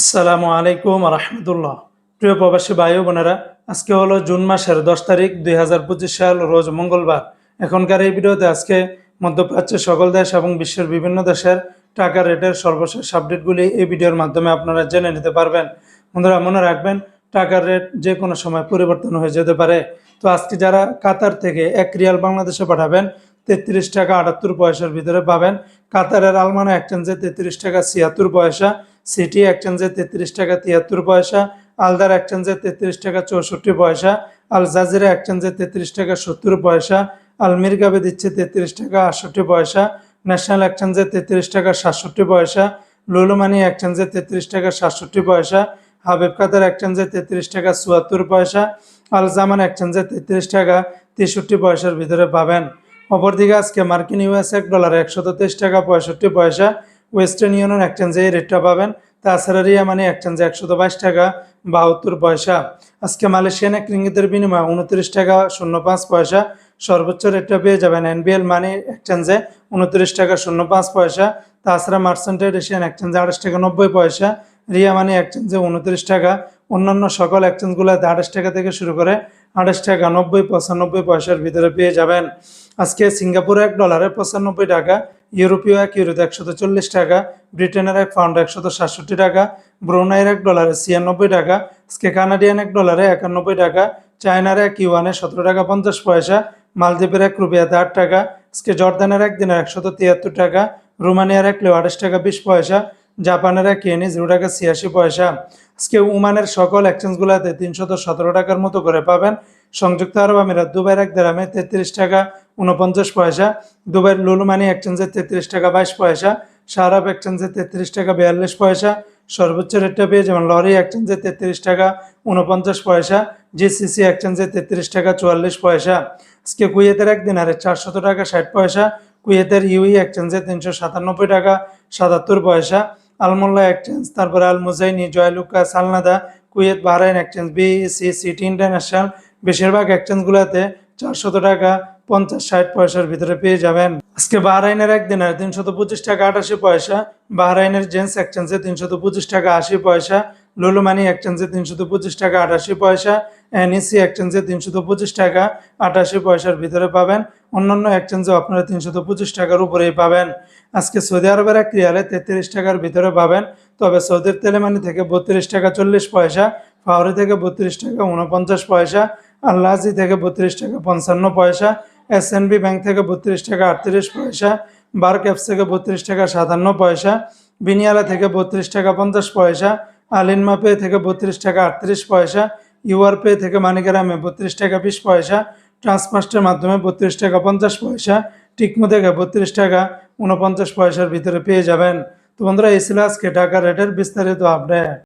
আসসালামু আলাইকুম রহমতুল্লাহ। প্রিয় প্রবাসী ভাই বোনেরা, আজকে হলো জুন মাসের দশ তারিখ দুই হাজার পঁচিশ সাল, রোজ মঙ্গলবার। এখনকার এই ভিডিওতে আজকে মধ্যপ্রাচ্যের সকল দেশ এবং বিশ্বের বিভিন্ন দেশের টাকা রেটের সর্বশেষ আপডেটগুলি এই ভিডিওর মাধ্যমে আপনারা জেনে নিতে পারবেন। বন্ধুরা, মনে রাখবেন, টাকার রেট যে কোনো সময় পরিবর্তন হয়ে যেতে পারে। তো আজকে যারা কাতার থেকে এক রিয়াল বাংলাদেশে পাঠাবেন, তেত্রিশ টাকা আটাত্তর পয়সার ভিতরে পাবেন। কাতারের আলমানা এক্সচেঞ্জে তেত্রিশ টাকা ছিয়াত্তর পয়সা সিটি এক্সচেঞ্জে তেত্রিশ টাকা তিয়াত্তর পয়সা আলদার এক্সচেঞ্জে তেত্রিশ টাকা চৌষট্টি পয়সা আল জাজিরা এক্সচেঞ্জে তেত্রিশ টাকা সত্তর পয়সা আল মিরগাবে দিচ্ছে তেত্রিশ টাকা আটষট্টি পয়সা ন্যাশনাল এক্সচেঞ্জে তেত্রিশ টাকা সাতষট্টি পয়সা লুলুমানি এক্সচেঞ্জে তেত্রিশ টাকা সাতষট্টি পয়সা হাবিব কাতার এক্সচেঞ্জে তেত্রিশ টাকা চুয়াত্তর পয়সা আল জামান এক্সচেঞ্জে তেত্রিশ টাকা তেষট্টি পয়সার ভিতরে পাবেন। অপরদিকে আজকে মার্কিন ইউএস এক ডলার একশত তেইশ টাকা পঁয়ষট্টি পয়সা ওয়েস্টার্ন ইউনিয়ন এক্সচেঞ্জে এই রেটটা পাবেন। তাছাড়া রিয়া মানি এক্সচেঞ্জে একশত বাইশ টাকা, বাহাত্তর পয়সা। আজকে মালয়েশিয়ান এক রিঙ্গিতের বিনিময়ে উনত্রিশ টাকা, শূন্য পাঁচ পয়সা। সর্বোচ্চ রেটটা পেয়ে যাবেন এনবিএল মানি এক্সচেঞ্জে উনত্রিশ টাকা, শূন্য পাঁচ পয়সা। তাছাড়া মার্সেন্টেড এশিয়ান এক্সচেঞ্জে আঠাশ টাকা, নব্বই পয়সা। রিয়া মানি এক্সচেঞ্জে উনত্রিশ টাকা। অন্যান্য সকল এক্সচেঞ্জগুলোতে আঠাশ টাকা থেকে শুরু করে আঠাশ টাকা, নব্বই, পঁচানব্বই পয়সার ভিতরে পেয়ে যাবেন। আজকে সিঙ্গাপুরে এক ডলারে পঁচানব্বই টাকা ইউরোপীয় এক ইউরোতে একশত চল্লিশ টাকা, ব্রিটেনের এক পাউন্ড একশত সাতষট্টি টাকা, ব্রুনাইয়ের এক ডলারে ছিয়ানব্বই টাকা আজকে কানাডিয়ান এক ডলারে একানব্বই টাকা, চায়নার এক ইউয়ানে সতেরো টাকা পঞ্চাশ পয়সা, মালদ্বীপের এক রুপিয়াতে আট টাকা আজকে জর্দানের এক দিনের একশত তিয়াত্তর টাকা, রোমানিয়ার এক লেও আঠাশ টাকা বিশ পয়সা, জাপানের এক ইয়েনি জিরো টাকা ছিয়াশি পয়সা। আজকে উমানের সকল এক্সচেঞ্জগুলোতে তিনশত সতেরো টাকার মতো করে পাবেন। সংযুক্ত আরব আমিরাত, দুবাইয়ের এক দেরামে তেত্রিশ টাকা উনপঞ্চাশ পয়সা, দুবাইয়ের লুলুমানি এক্সচেঞ্জে তেত্রিশ টাকা বাইশ পয়সা সারাব এক্সচেঞ্জে তেত্রিশ টাকা বিয়াল্লিশ পয়সা, সর্বোচ্চ রেটটা পেয়ে যেমন লরি এক্সচেঞ্জে তেত্রিশ টাকা উনপঞ্চাশ পয়সা, জিসিসি এক্সচেঞ্জে তেত্রিশ টাকা চুয়াল্লিশ পয়সা। আজকে কুয়েতের এক দিনারে চারশত টাকা ষাট পয়সা, কুয়েতের ইউই এক্সচেঞ্জে তিনশো সাতানব্বই টাকা সাতাত্তর পয়সা, আলমোল্লা এক্সচেঞ্জ, তারপরে Al Muzaini Joyalukkas, সালনাদা, Kuwait Bahrain exchange BEC city international বেশিরভাগ এক্সচেঞ্জগুলোতে চারশত টাকা, পঞ্চাশ, ষাট পয়সার ভিতরে পেয়ে যাবেন। আজকে বাহরাইনের একদিনের তিনশত পঁচিশ টাকা, আটাশি পয়সা। বাহরাইনের জেন্টস এক্সচেঞ্জে তিনশত পঁচিশ টাকা, আশি পয়সা। লুলুমানি এক্সচেঞ্জে তিনশত পঁচিশ টাকা, আটাশি পয়সা। এনইসি এক্সচেঞ্জে তিনশত পঁচিশ টাকা, আটাশি পয়সার ভিতরে পাবেন। অন্যান্য এক্সচেঞ্জে আপনারা তিনশত পঁচিশ টাকার উপরেই পাবেন। আজকে সৌদি আরবের এক রিয়ালে তেত্রিশ টাকার ভিতরে পাবেন। তবে সৌদির তেলেমানি থেকে বত্রিশ টাকা চল্লিশ পয়সা ফাউরি থেকে বত্রিশ টাকা উনপঞ্চাশ পয়সা। আল্লাহাজি থেকে বত্রিশ টাকা পঞ্চান্ন পয়সা এস ব্যাংক থেকে বত্রিশ টাকা আটত্রিশ পয়সা বার ক্যাপস থেকে বত্রিশ টাকা সাতান্ন পয়সা বিনিয়ালা থেকে বত্রিশ টাকা পঞ্চাশ পয়সা আলিনমা পে থেকে বত্রিশ টাকা আটত্রিশ পয়সা ইউআর পে থেকে মানিগ্রামে বত্রিশ টাকা বিশ পয়সা ট্রান্সমাস্টের মাধ্যমে বত্রিশ টাকা পঞ্চাশ পয়সা টিকমো থেকে বত্রিশ টাকা উনপঞ্চাশ পয়সার ভিতরে পেয়ে যাবেন। তো বন্ধুরা, এই আজকে টাকা রেটের বিস্তারিত আপডেট।